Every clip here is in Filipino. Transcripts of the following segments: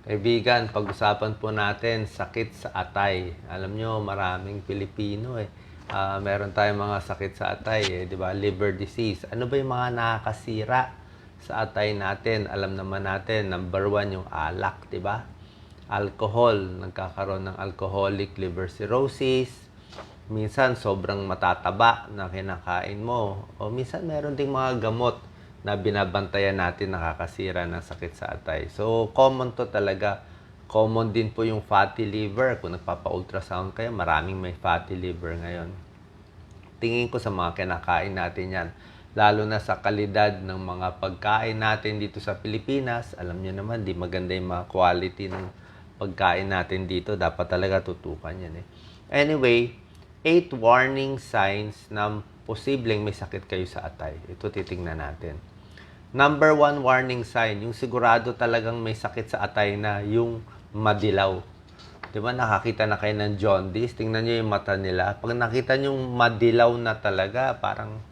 Kaibigan, pag-usapan po natin sakit sa atay. Alam nyo, maraming Pilipino eh. Ah, meron tayong mga sakit sa atay eh, di ba? Liver disease. Ano ba yung mga nakakasira sa atay natin? Alam naman natin, number one yung alak, di ba? Alcohol, nagkakaroon ng alcoholic liver cirrhosis. Minsan, sobrang matataba na kinakain mo. O minsan, meron ding mga gamot na binabantayan natin nakakasira ng sakit sa atay. So, common to talaga. Common din po yung fatty liver. Kung nagpapa-ultrasound kayo, maraming may fatty liver ngayon. Tingin ko sa mga kinakain natin yan. Lalo na sa kalidad ng mga pagkain natin dito sa Pilipinas. Alam niyo naman, di maganda yung mga quality ng pagkain natin dito. Dapat talaga tutukan yan eh. Anyway, eight warning signs na posibleng may sakit kayo sa atay. Ito titingnan natin. Number one warning sign, yung sigurado talagang may sakit sa atay na yung madilaw. Di ba nakakita na kayo ng jaundice? Tingnan nyo yung mata nila. Pag nakita nyo yung madilaw na talaga, parang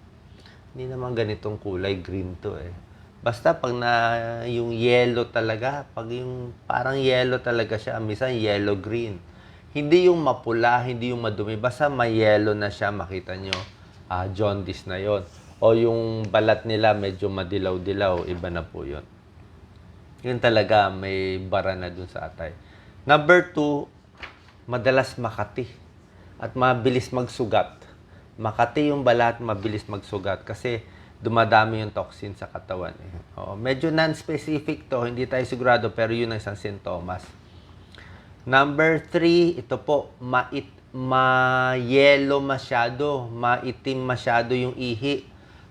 hindi naman ganitong kulay green to eh. Basta pag na yung yellow talaga, pag yung parang yellow talaga siya, minsan yellow green. Hindi yung mapula, hindi yung madumi, basta may yellow na siya, makita nyo, ah, jaundice na yon O yung balat nila medyo madilaw-dilaw, iba na po yun. Yun talaga, may bara na dun sa atay. Number two, madalas makati at mabilis magsugat. Makati yung balat, mabilis magsugat kasi dumadami yung toxin sa katawan. Eh. Oo, medyo non-specific to, hindi tayo sigurado pero yun ang isang sintomas. Number three, ito po, mait, ma-yellow masyado, maitim masyado yung ihi.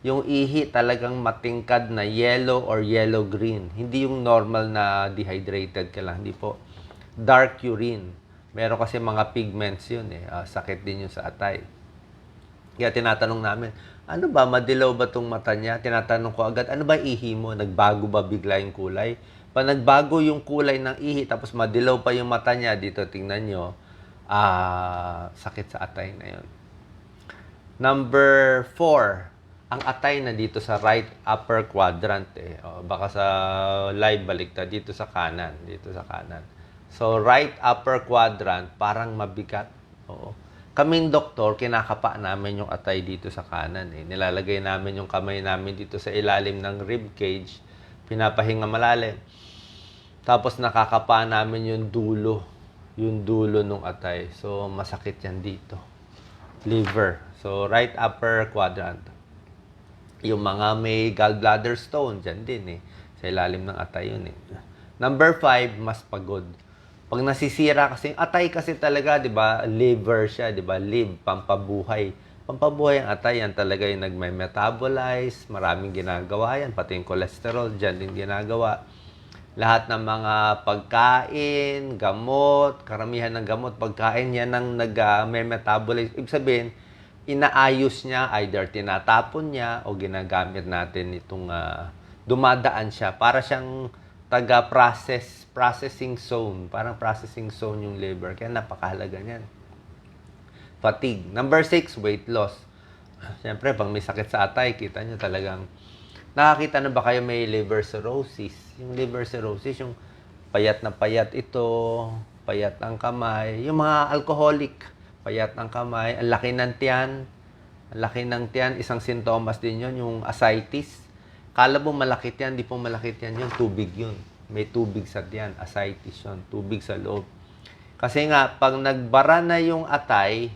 Yung ihi talagang matingkad na yellow or yellow-green. Hindi yung normal na dehydrated ka lang, hindi po. Dark urine. Meron kasi mga pigments yun eh. Ah, sakit din yun sa atay. Kaya tinatanong namin, ano ba, madilaw ba tong mata niya? Tinatanong ko agad, ano ba ihi mo? Nagbago ba bigla yung kulay? Pag nagbago yung kulay ng ihi, tapos madilaw pa yung mata niya, dito tingnan nyo, ah, sakit sa atay na yun. Number four, ang atay na dito sa right upper quadrant eh. O, baka sa live baliktad dito sa kanan, dito sa kanan. So right upper quadrant parang mabigat. Oo. Kaming doktor, kinakapa namin yung atay dito sa kanan eh. Nilalagay namin yung kamay namin dito sa ilalim ng rib cage. Pinapahinga malalim. Tapos nakakapa namin yung dulo, yung dulo ng atay. So masakit yan dito. Liver. So right upper quadrant. Yung mga may gallbladder stone, dyan din eh. Sa ilalim ng atay yun eh. Number five, mas pagod. Pag nasisira kasi, atay kasi talaga, di ba, liver siya, di ba, live, pampabuhay. Pampabuhay ang atay, yan talaga yung nagme-metabolize, maraming ginagawa yan, pati yung cholesterol, dyan din ginagawa. Lahat ng mga pagkain, gamot, karamihan ng gamot, pagkain yan ang nag-metabolize. Ibig sabihin, inaayos niya, either tinatapon niya o ginagamit natin itong ah, dumadaan siya para siyang taga-process, processing zone. Parang processing zone yung liver. Kaya napakahalaga niyan. Fatigue. Number six, weight loss. Siyempre, pag may sakit sa atay, kita nyo talagang nakakita na ba kayo may liver cirrhosis? Yung liver cirrhosis, yung payat na payat ito, payat ang kamay, yung mga alcoholic, payat ang kamay, ang laki ng tiyan, ang laki ng tiyan, isang sintomas din yon yung ascites. Kala mo malaki tiyan, di po malaki tiyan yun, tubig yun. May tubig sa tiyan, ascites yun, tubig sa loob. Kasi nga, pag nagbara na yung atay,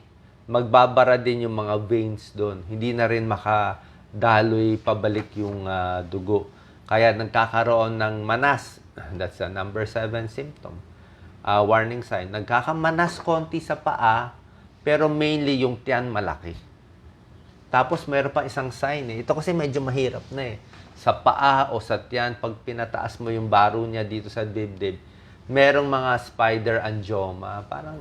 magbabara din yung mga veins doon. Hindi na rin makadaloy pabalik yung ah, dugo. Kaya nagkakaroon ng manas. That's the number seven symptom. Ah, warning sign. Nagkakamanas konti sa paa, pero mainly yung tiyan malaki. Tapos meron pa isang sign eh. Ito kasi medyo mahirap na eh. Sa paa o sa tiyan, pag pinataas mo yung baro niya dito sa dibdib, merong mga spider angioma. Parang,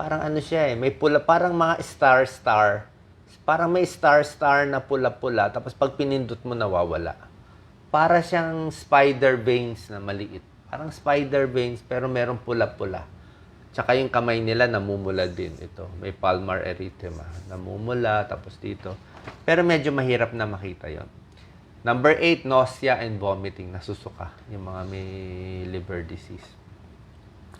parang ano siya eh. May pula, parang mga star-star. Parang may star-star na pula-pula. Tapos pag pinindot mo, nawawala. Para siyang spider veins na maliit. Parang spider veins, pero merong pula-pula. Tsaka yung kamay nila namumula din ito. May palmar erythema. Namumula, tapos dito. Pero medyo mahirap na makita yon. Number 8, nausea and vomiting. Nasusuka yung mga may liver disease.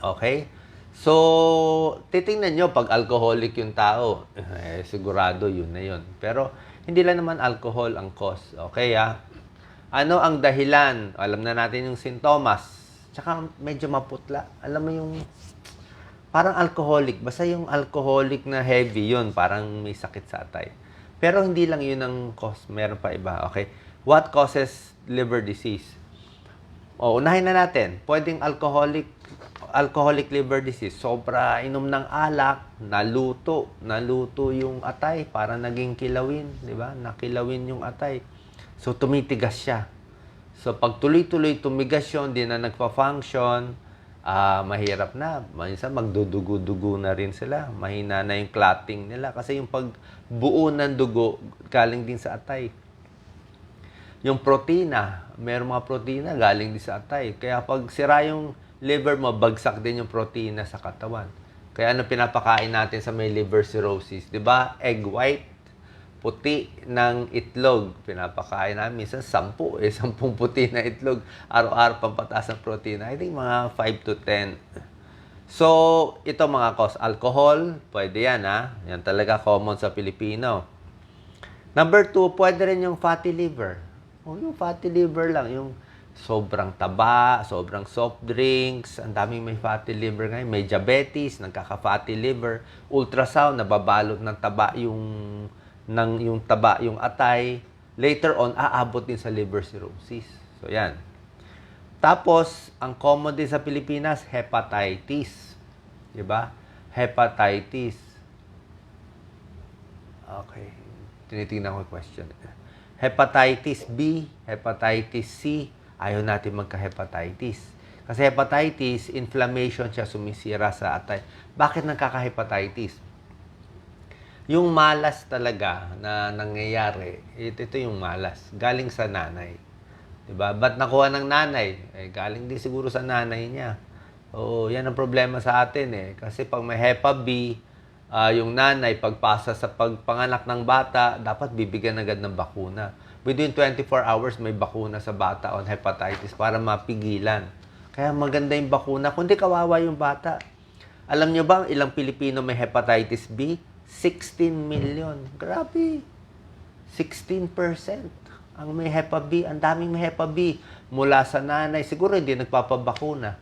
Okay? So, titingnan nyo pag alcoholic yung tao, eh, sigurado yun na yun. Pero, hindi lang naman alcohol ang cause. Okay, ah? Ano ang dahilan? Alam na natin yung sintomas. Tsaka medyo maputla. Alam mo yung parang alcoholic. Basta yung alcoholic na heavy yun, parang may sakit sa atay. Pero hindi lang yun ang cause. Meron pa iba. Okay? What causes liver disease? O, unahin na natin. Pwedeng alcoholic alcoholic liver disease. Sobra inom ng alak, naluto, naluto yung atay para naging kilawin, di ba? Nakilawin yung atay. So tumitigas siya. So pag tuloy-tuloy tumigas yun, di na nagpa-function, ah mahirap na. Minsan magdudugo-dugo na rin sila. Mahina na yung clotting nila kasi yung pagbuo ng dugo galing din sa atay. Yung protina, meron mga protina galing din sa atay. Kaya pag sira yung liver mo, bagsak din yung protina sa katawan. Kaya ano pinapakain natin sa may liver cirrhosis? ba? Egg white, puti ng itlog. Pinapakain namin. Minsan, sampu. Eh, sampung puti na itlog. Araw-araw pampataas ng protina. I think mga 5 to 10. So, ito mga cause. Alcohol, pwede yan ha. Yan talaga common sa Pilipino. Number two, pwede rin yung fatty liver. O yung fatty liver lang, yung sobrang taba, sobrang soft drinks, ang daming may fatty liver ngayon, may diabetes, nagkaka-fatty liver, ultrasound, nababalot ng taba yung ng yung taba yung atay. Later on, aabot din sa liver cirrhosis. So, yan. Tapos, ang common din sa Pilipinas, hepatitis. 'Di ba? Hepatitis. Okay. Tinitingnan ko yung question. Hepatitis B, hepatitis C, ayaw natin magka-hepatitis. Kasi hepatitis, inflammation siya sumisira sa atay. Bakit nagkaka-hepatitis? Yung malas talaga na nangyayari, ito, ito yung malas. Galing sa nanay. 'Di ba? Ba't nakuha ng nanay? Eh, galing din siguro sa nanay niya. Oo, yan ang problema sa atin eh. Kasi pag may Hepa B, ah, yung nanay, pagpasa sa pagpanganak ng bata, dapat bibigyan agad ng bakuna. Within 24 hours, may bakuna sa bata on hepatitis para mapigilan. Kaya maganda yung bakuna, kundi kawawa yung bata. Alam nyo ba, ilang Pilipino may hepatitis B? 16 million. Grabe. 16% ang may Hepa B. Ang daming may Hepa B mula sa nanay. Siguro hindi nagpapabakuna.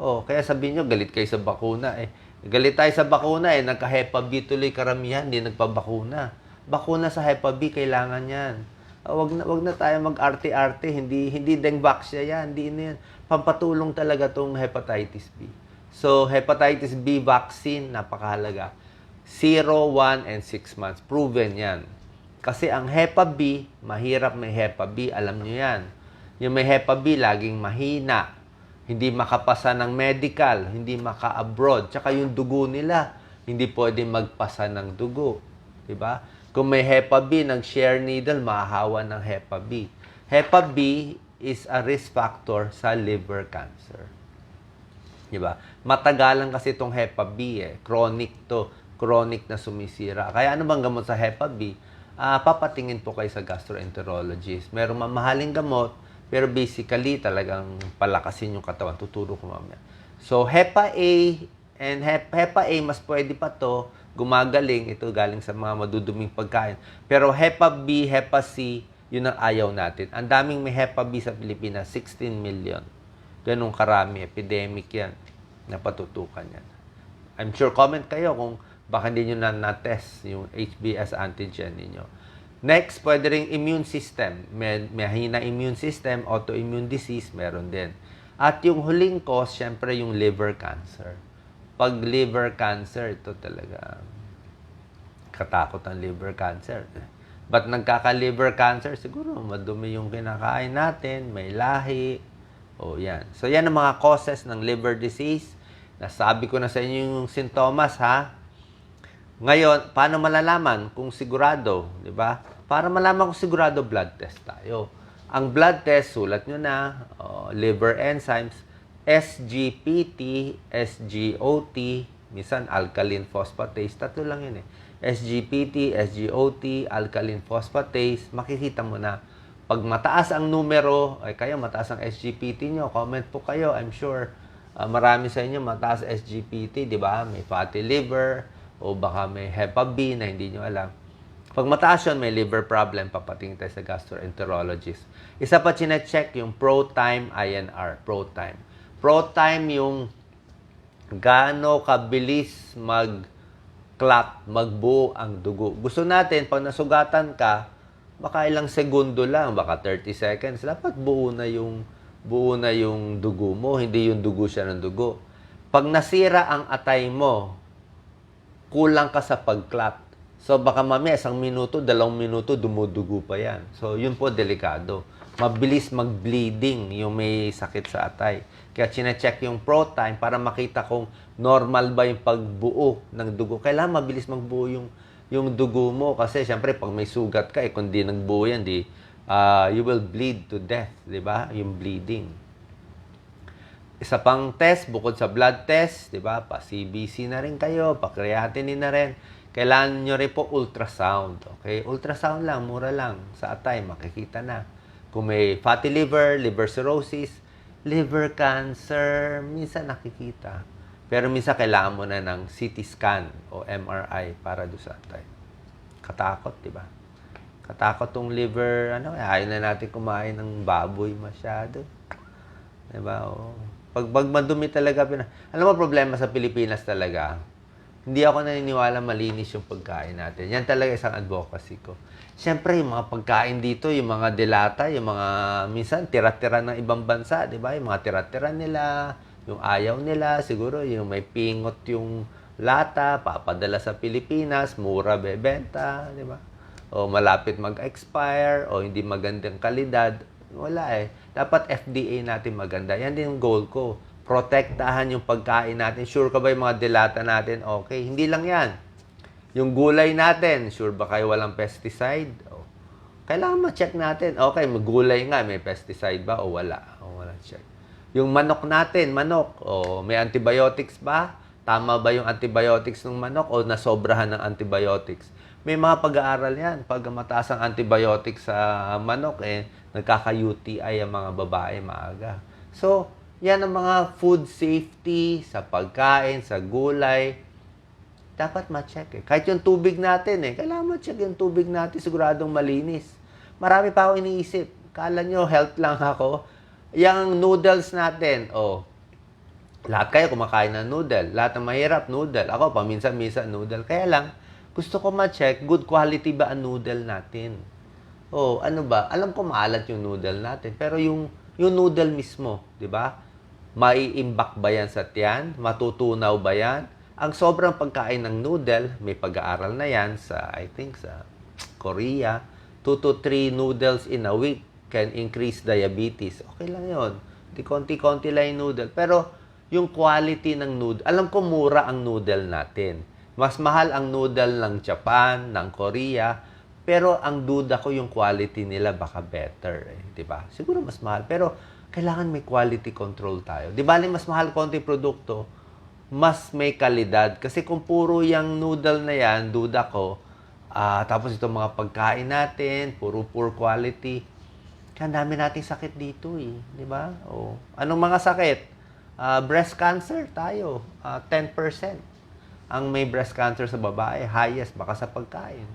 Oh, kaya sabihin nyo, galit kayo sa bakuna. Eh, galit tayo sa bakuna eh. Nagka-Hepa B tuloy karamihan, hindi nagpabakuna. Bakuna sa Hepa B, kailangan yan. Oh, wag na wag na tayo mag-arte-arte, hindi hindi dengbactia yan, hindi na yan. Pampatulong talaga tong hepatitis B. So, hepatitis B vaccine napakahalaga. 0, 1 and 6 months. Proven 'yan. Kasi ang Hepa B, mahirap may Hepa B, alam niyo 'yan. Yung may Hepa B laging mahina. Hindi makapasa ng medical, hindi maka-abroad. Tsaka yung dugo nila, hindi pwede magpasa ng dugo. 'Di ba? Kung may Hepa B, nag-share needle, mahahawa ng Hepa B. Hepa B is a risk factor sa liver cancer. Di ba? Matagalan kasi itong Hepa B eh. Chronic to. Chronic na sumisira. Kaya ano bang gamot sa Hepa B? Ah, papatingin po kayo sa gastroenterologist. Merong mamahaling gamot, pero basically talagang palakasin yung katawan. Tuturo ko mamaya. So, Hepa A and Hep- Hepa A, mas pwede pa to gumagaling. Ito galing sa mga maduduming pagkain. Pero Hepa B, Hepa C, yun ang ayaw natin. Ang daming may Hepa B sa Pilipinas, 16 million. Ganong karami, epidemic yan. Napatutukan yan. I'm sure comment kayo kung baka hindi nyo na na-test yung HBS antigen ninyo. Next, pwede rin immune system. May, may hina immune system, autoimmune disease, meron din. At yung huling cause, syempre yung liver cancer. Pag liver cancer, ito talaga katakot ang liver cancer. But nagkaka-liver cancer, siguro madumi yung kinakain natin, may lahi, o yan. So yan ang mga causes ng liver disease. Nasabi ko na sa inyo yung sintomas ha. Ngayon, paano malalaman kung sigurado, di ba? Para malaman kung sigurado, blood test tayo. Ang blood test, sulat nyo na, oh, liver enzymes, SGPT, SGOT, minsan alkaline phosphatase, tatlo lang yun eh. SGPT, SGOT, alkaline phosphatase, makikita mo na Pag mataas ang numero, ay kayo mataas ang SGPT nyo, comment po kayo. I'm sure ah, marami sa inyo mataas SGPT, di ba? May fatty liver o baka may Hepa B na hindi nyo alam. Pag mataas yun, may liver problem, papatingin tayo sa gastroenterologist. Isa pa chinecheck yung ProTime INR, ProTime. ProTime yung gaano kabilis mag clot, magbuo ang dugo. Gusto natin, pag nasugatan ka, baka ilang segundo lang, baka 30 seconds, dapat buo na yung buo na yung dugo mo, hindi yung dugo siya ng dugo. Pag nasira ang atay mo, kulang ka sa pag-clot. So baka mamaya isang minuto, dalawang minuto, dumudugo pa yan. So yun po delikado. Mabilis mag-bleeding yung may sakit sa atay. Kaya chinecheck yung ProTime para makita kung normal ba yung pagbuo ng dugo. Kailangan mabilis magbuo yung, yung dugo mo kasi syempre pag may sugat ka, eh, kung di nagbuo yan, di, ah, you will bleed to death. Di ba? Yung bleeding. Isa pang test, bukod sa blood test, di ba? Pa CBC na rin kayo, pa creatinine na rin. Kailangan nyo rin po ultrasound. Okay? Ultrasound lang, mura lang. Sa atay, makikita na. Kung may fatty liver, liver cirrhosis, liver cancer, minsan nakikita. Pero minsan kailangan mo na ng CT scan o MRI para do sa atay. Katakot, di ba? Katakot tong liver, ano, ayaw na natin kumain ng baboy masyado. Diba? Oo. Pag, pag madumi talaga, pina... alam mo problema sa Pilipinas talaga, hindi ako naniniwala malinis yung pagkain natin. Yan talaga isang advocacy ko. Siyempre, yung mga pagkain dito, yung mga delata, yung mga, minsan, tira-tira ng ibang bansa, di ba? Yung mga tira-tira nila, yung ayaw nila, siguro yung may pingot yung lata, papadala sa Pilipinas, mura bebenta, di ba? O malapit mag-expire, o hindi magandang kalidad. Wala eh. Dapat FDA natin maganda. Yan din yung goal ko. Protektahan yung pagkain natin. Sure ka ba yung mga delata natin? Okay. Hindi lang yan. Yung gulay natin, sure ba kayo walang pesticide? O, kailangan ma-check natin. Okay, gulay nga, may pesticide ba o wala? O, wala check. Yung manok natin, manok, o may antibiotics ba? Tama ba yung antibiotics ng manok o nasobrahan ng antibiotics? May mga pag-aaral yan. Pag mataas ang antibiotics sa manok, eh, nagkaka-UTI ang mga babae maaga. So, yan ang mga food safety sa pagkain, sa gulay. Dapat ma-check eh. Kahit yung tubig natin eh. Kailangan ma-check yung tubig natin. Siguradong malinis. Marami pa ako iniisip. Kala nyo, health lang ako. Yung noodles natin, oh, lahat kayo kumakain ng noodle. Lahat ng mahirap, noodle. Ako, paminsan-minsan noodle. Kaya lang, gusto ko ma-check, good quality ba ang noodle natin? Oh, ano ba? Alam ko maalat yung noodle natin. Pero yung, yung noodle mismo, di ba? Maiimbak ba yan sa tiyan? Matutunaw ba yan? Ang sobrang pagkain ng noodle, may pag-aaral na yan sa, I think, sa Korea. 2 to 3 noodles in a week can increase diabetes. Okay lang yon. Di konti-konti lang yung noodle. Pero yung quality ng noodle, alam ko mura ang noodle natin. Mas mahal ang noodle ng Japan, ng Korea, pero ang duda ko yung quality nila baka better, eh, 'di ba? Siguro mas mahal, pero kailangan may quality control tayo. 'Di ba, mas mahal konti produkto, mas may kalidad kasi kung puro yung noodle na yan, duda ko, ah tapos itong mga pagkain natin, puro poor quality, kaya dami nating sakit dito eh, 'di ba? O, anong mga sakit? Ah, breast cancer tayo, ah, 10% ang may breast cancer sa babae, highest baka sa pagkain.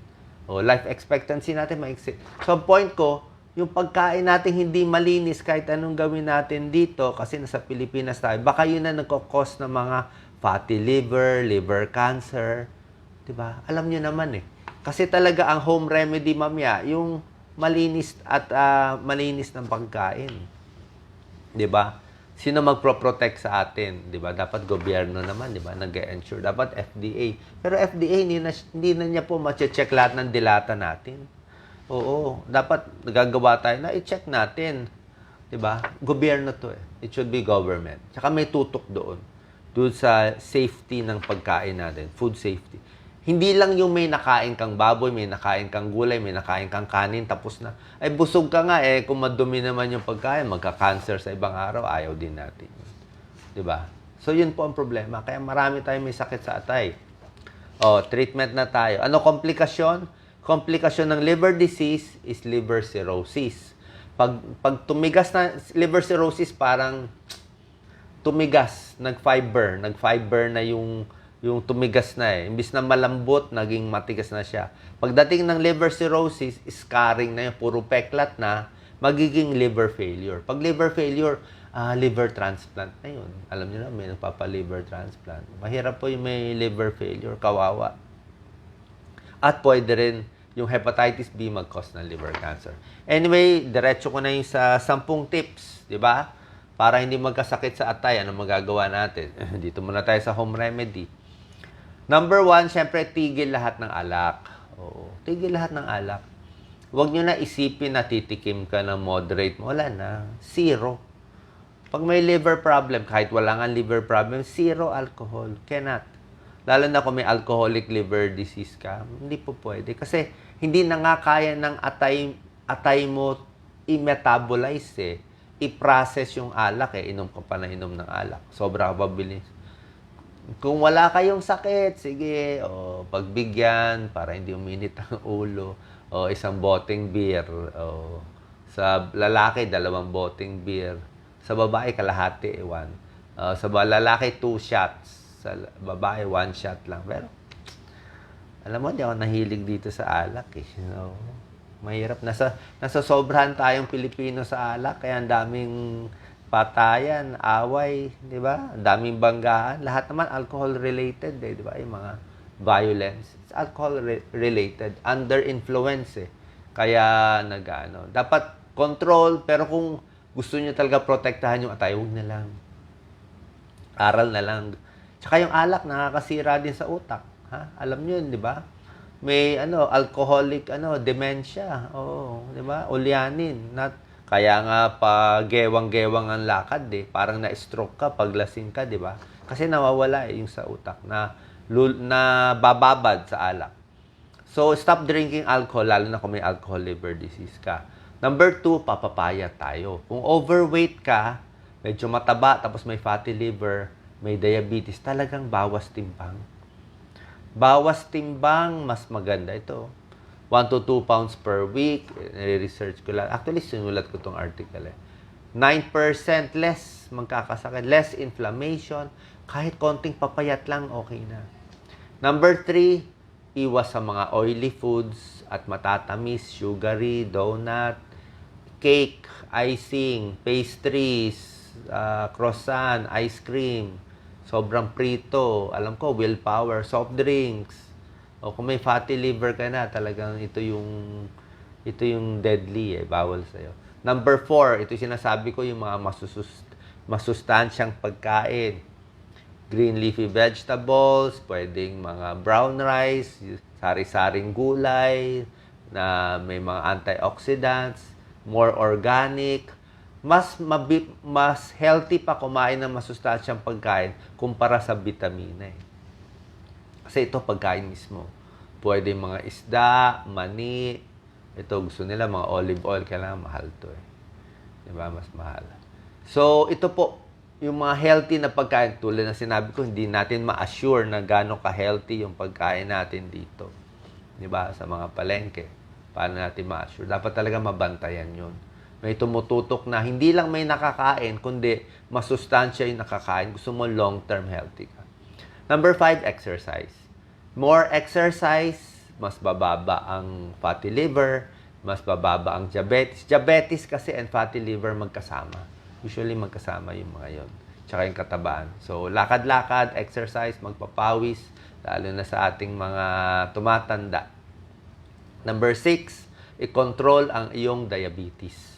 O life expectancy natin maiksi. So point ko, yung pagkain natin hindi malinis kahit anong gawin natin dito kasi nasa Pilipinas tayo, baka yun na nagkakos ng mga fatty liver, liver cancer, 'di ba? Alam niyo naman eh. Kasi talaga ang home remedy mamya, yung malinis at ah, malinis ng pagkain. 'Di ba? Sino magpro-protect sa atin, 'di ba? Dapat gobyerno naman, 'di ba? Nag-ensure dapat FDA. Pero FDA hindi na hindi na niya po ma-check lahat ng dilata natin. Oo, dapat gagawa tayo na i-check natin. 'Di ba? Gobyerno 'to eh. It should be government. Tsaka may tutok doon. Doon sa safety ng pagkain natin, food safety. Hindi lang yung may nakain kang baboy, may nakain kang gulay, may nakain kang kanin, tapos na. Ay, busog ka nga eh. Kung madumi naman yung pagkain, magka-cancer sa ibang araw, ayaw din natin. Ba? So, yun po ang problema. Kaya marami tayong may sakit sa atay. O, treatment na tayo. Ano komplikasyon? Komplikasyon ng liver disease is liver cirrhosis. Pag, pag tumigas na, liver cirrhosis parang tumigas, nag-fiber, nag-fiber na yung yung tumigas na eh. Imbis na malambot, naging matigas na siya. Pagdating ng liver cirrhosis, scarring na yun, puro peklat na, magiging liver failure. Pag liver failure, ah, liver transplant na yun. Alam niyo na, may nagpapa-liver transplant. Mahirap po yung may liver failure, kawawa. At pwede rin yung hepatitis B mag-cause ng liver cancer. Anyway, diretso ko na yung sa 10 tips, di ba? Para hindi magkasakit sa atay, ano magagawa natin? Dito muna tayo sa home remedy. Number one, syempre, tigil lahat ng alak. Oo, tigil lahat ng alak. Huwag nyo na isipin na titikim ka ng moderate. Wala na. Zero. Pag may liver problem, kahit wala nga liver problem, zero alcohol. Cannot. Lalo na kung may alcoholic liver disease ka, hindi po pwede. Kasi hindi na nga kaya ng atay, atay mo i-metabolize eh. I-process yung alak eh. Inom ka pa na inom ng alak. Sobra ka pa bilis. Kung wala kayong sakit, sige, o pagbigyan para hindi uminit ang ulo, o isang boteng beer, o sa lalaki, dalawang boteng beer. Sa babae, kalahati, one. O, sa lalaki, two shots. Sa babae, one shot lang. Pero, alam mo, di ako nahilig dito sa alak eh. You know? Mahirap. Nasa, nasa sobrahan tayong Pilipino sa alak, kaya ang daming patayan, away, di ba? Daming banggaan. Lahat naman alcohol-related, eh, di ba? Yung mga violence. It's alcohol-related. Under influence, eh. Kaya, nag, ano, dapat control, pero kung gusto niyo talaga protektahan yung atay, huwag na lang. Aral na lang. Tsaka yung alak, nakakasira din sa utak. Ha? Alam niyo yun, di ba? May ano, alcoholic ano, dementia. Oo, di ba? Ulyanin. Not, kaya nga pa gewang-gewang ang lakad eh. Parang na-stroke ka pag lasing ka, di ba? Kasi nawawala eh, yung sa utak na na bababad sa alak. So, stop drinking alcohol, lalo na kung may alcohol liver disease ka. Number two, papapaya tayo. Kung overweight ka, medyo mataba, tapos may fatty liver, may diabetes, talagang bawas timbang. Bawas timbang, mas maganda ito. 1 to 2 pounds per week. Nire-research ko lang. Actually, sinulat ko tong article eh. 9% less magkakasakit, less inflammation. Kahit konting papayat lang, okay na. Number 3, iwas sa mga oily foods at matatamis, sugary, donut, cake, icing, pastries, ah, croissant, ice cream, sobrang prito, alam ko, willpower, soft drinks. O kung may fatty liver ka na, talagang ito yung ito yung deadly eh, bawal sa'yo. Number four, ito yung sinasabi ko, yung mga masusus, masustansyang pagkain. Green leafy vegetables, pwedeng mga brown rice, sari-saring gulay, na may mga antioxidants, more organic, mas mabi, mas healthy pa kumain ng masustansyang pagkain kumpara sa vitamina eh. Kasi ito pagkain mismo. Pwede mga isda, mani, ito gusto nila mga olive oil, kailangan mahal to eh. Di ba? Mas mahal. So, ito po, yung mga healthy na pagkain, tulad na sinabi ko, hindi natin ma-assure na gano'ng ka-healthy yung pagkain natin dito. Di ba? Sa mga palengke. Paano natin ma-assure? Dapat talaga mabantayan yun. May tumututok na hindi lang may nakakain, kundi masustansya yung nakakain. Gusto mo long-term healthy ka. Number five, exercise. More exercise, mas bababa ang fatty liver, mas bababa ang diabetes. Diabetes kasi and fatty liver magkasama. Usually magkasama yung mga yon. Tsaka yung katabaan. So, lakad-lakad, exercise, magpapawis, lalo na sa ating mga tumatanda. Number six, i-control ang iyong diabetes.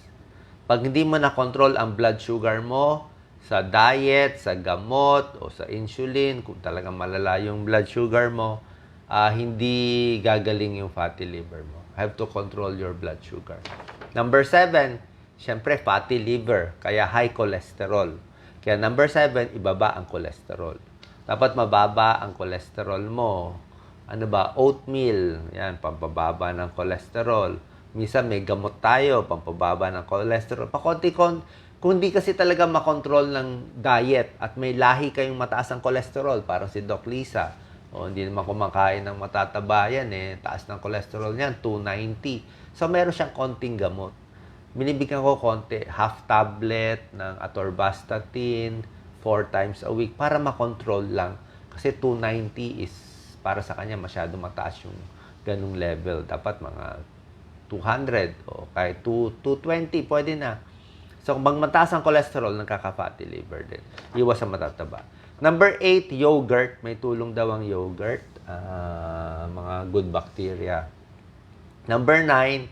Pag hindi mo na-control ang blood sugar mo, sa diet, sa gamot, o sa insulin, kung talagang malala yung blood sugar mo, ah, hindi gagaling yung fatty liver mo. Have to control your blood sugar. Number seven, syempre fatty liver, kaya high cholesterol. Kaya number seven, ibaba ang cholesterol. Dapat mababa ang cholesterol mo. Ano ba? Oatmeal. Yan, pampababa ng cholesterol. Minsan may gamot tayo, pampababa ng cholesterol. Pakonti kon kung di kasi talaga makontrol ng diet at may lahi kayong mataas ang cholesterol, parang si Doc Lisa, o hindi naman kumakain ng matataba yan eh, taas ng cholesterol niyan, 290. So meron siyang konting gamot. binibigyan ko konti, half tablet ng atorvastatin, four times a week, para makontrol lang. Kasi 290 is, para sa kanya, masyado mataas yung ganung level. Dapat mga 200 o kahit 2, 220, pwede na. So, kung bang mataas ang cholesterol, nagkaka-fatty liver din. Iwas sa matataba. Number 8, yogurt. May tulong daw ang yogurt. Ah, mga good bacteria. Number 9,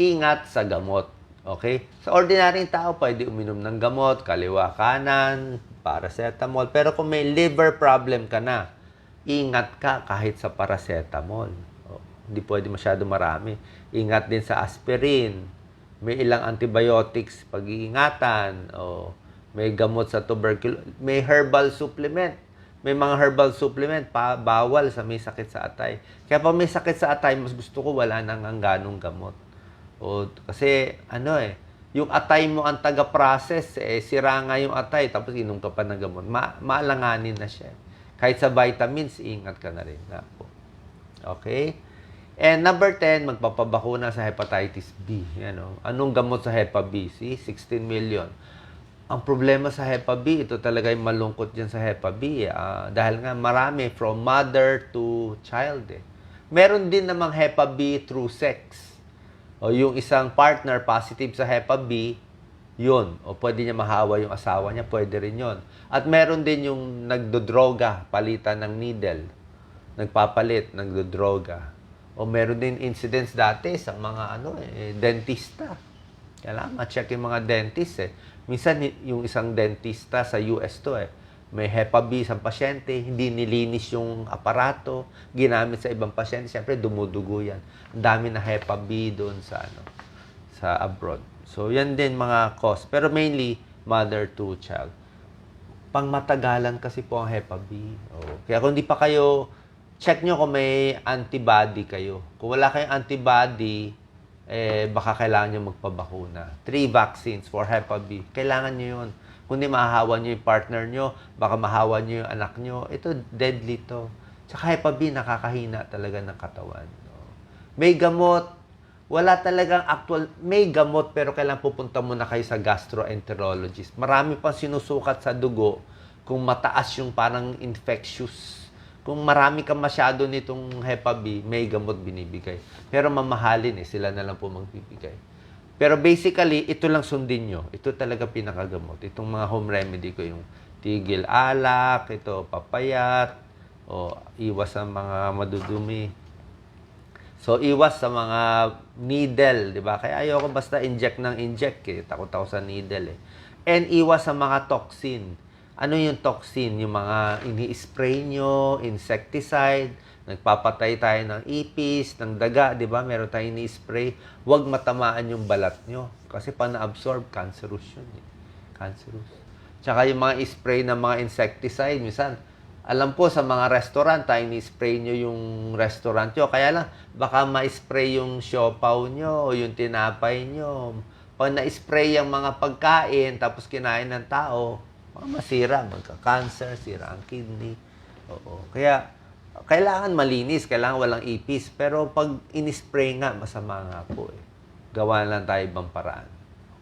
ingat sa gamot. Okay? Sa ordinaryong tao, pwede uminom ng gamot, kaliwa kanan, paracetamol. Pero kung may liver problem ka na, ingat ka kahit sa paracetamol. O, hindi pwede masyado marami. Ingat din sa aspirin. May ilang antibiotics pag-iingatan. O, may gamot sa tuberculosis. May herbal supplement. May mga herbal supplement pa bawal sa may sakit sa atay. Kaya pag may sakit sa atay, mas gusto ko wala nang ang ganong gamot. O, kasi ano eh, yung atay mo ang taga-process, eh, sira nga yung atay, tapos inom ka pa ng gamot. Ma maalanganin na siya. Kahit sa vitamins, ingat ka na rin. Nga po. Okay? And number 10, magpapabakuna sa hepatitis B. Yan, o. Anong gamot sa Hepa B? See? 16 million. Ang problema sa Hepa B, ito talaga yung malungkot dyan sa Hepa B. ah, dahil nga marami, from mother to child. Eh. Meron din namang Hepa B through sex. O yung isang partner positive sa Hepa B, yun. O pwede niya mahawa yung asawa niya, pwede rin yun. At meron din yung nagdodroga, palitan ng needle. Nagpapalit, nagdodroga. O meron din incidents dati sa mga ano eh, dentista. Kailangan ma-check yung mga dentist eh. Minsan yung isang dentista sa US to eh, may Hepa B sa pasyente, hindi nilinis yung aparato, ginamit sa ibang pasyente, siyempre dumudugo yan. Ang dami na Hepa B doon sa ano sa abroad. So yan din mga cause, pero mainly mother to child. Pangmatagalan kasi po ang Hepa B. Oh. Kaya kung hindi pa kayo check nyo kung may antibody kayo. Kung wala kayong antibody, eh, baka kailangan nyo magpabakuna. Three vaccines for Hep B. Kailangan nyo yun. Kung di mahahawa nyo yung partner nyo, baka mahawa nyo yung anak nyo, ito, deadly to. Tsaka Hep B, nakakahina talaga ng katawan. No? May gamot, wala talagang actual, may gamot pero kailangan pupunta muna kayo sa gastroenterologist. Marami pang sinusukat sa dugo kung mataas yung parang infectious kung marami ka masyado nitong Hepa B, may gamot binibigay. Pero mamahalin eh, sila na lang po magbibigay. Pero basically, ito lang sundin nyo. Ito talaga pinakagamot. Itong mga home remedy ko, yung tigil alak, ito papayat, o iwas sa mga madudumi. So, iwas sa mga needle, di ba? Kaya ayoko basta inject ng inject eh. Takot ako sa needle eh. And iwas sa mga toxin. Ano yung toxin? Yung mga ini-spray nyo, insecticide, nagpapatay tayo ng ipis, ng daga, di ba? Meron tayong ini-spray. Huwag matamaan yung balat nyo. Kasi pag na-absorb, cancerous yun eh. Cancerous. Tsaka yung mga spray ng mga insecticide, minsan, alam po sa mga restaurant, tayo ni-spray nyo yung restaurant nyo. Kaya lang, baka ma-spray yung siopaw nyo o yung tinapay nyo. Pag na-spray yung mga pagkain, tapos kinain ng tao, masira, magka-cancer, sira ang kidney. Oo. Kaya, kailangan malinis, kailangan walang ipis. Pero pag in-spray nga, masama nga po eh. Gawa lang tayo ibang paraan.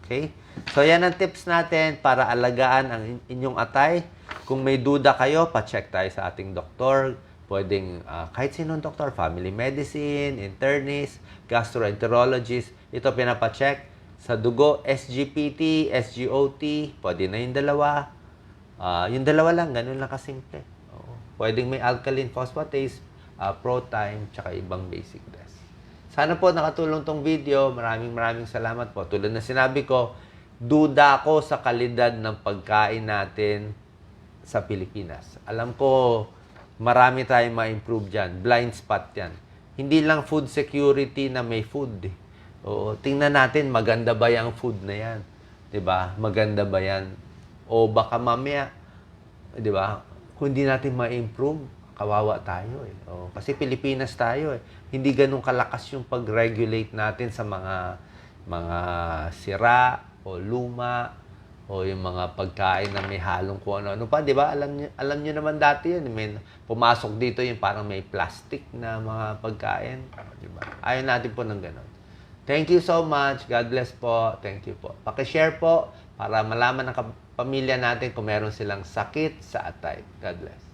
Okay? So, yan ang tips natin para alagaan ang in- inyong atay. Kung may duda kayo, pa-check tayo sa ating doktor. Pwedeng ah, kahit sinong doktor, family medicine, internist, gastroenterologist. Ito pinapacheck. Sa dugo, SGPT, SGOT, pwede na yung dalawa. Ah, yung dalawa lang, ganun lang kasimple. Oo. Pwedeng may alkaline phosphatase, uh, protime, tsaka ibang basic test. Sana po nakatulong tong video. Maraming maraming salamat po. Tulad na sinabi ko, duda ako sa kalidad ng pagkain natin sa Pilipinas. Alam ko, marami tayong ma-improve dyan. Blind spot yan. Hindi lang food security na may food. Eh. Oo, tingnan natin, maganda ba yung food na yan? 'Di ba? Maganda ba yan? O baka mamaya, 'di ba? Kung hindi natin ma-improve, kawawa tayo eh. Oo, kasi Pilipinas tayo eh. Hindi ganun kalakas yung pag-regulate natin sa mga mga sira o luma o yung mga pagkain na may halong kung ano-ano pa, 'di ba? Alam niyo alam niyo naman dati 'yun, may pumasok dito yung parang may plastic na mga pagkain, 'di ba? Ayaw natin po ng ganun. Thank you so much. God bless po. Thank you po. Pakishare po para malaman ng pamilya natin kung meron silang sakit sa atay. God bless.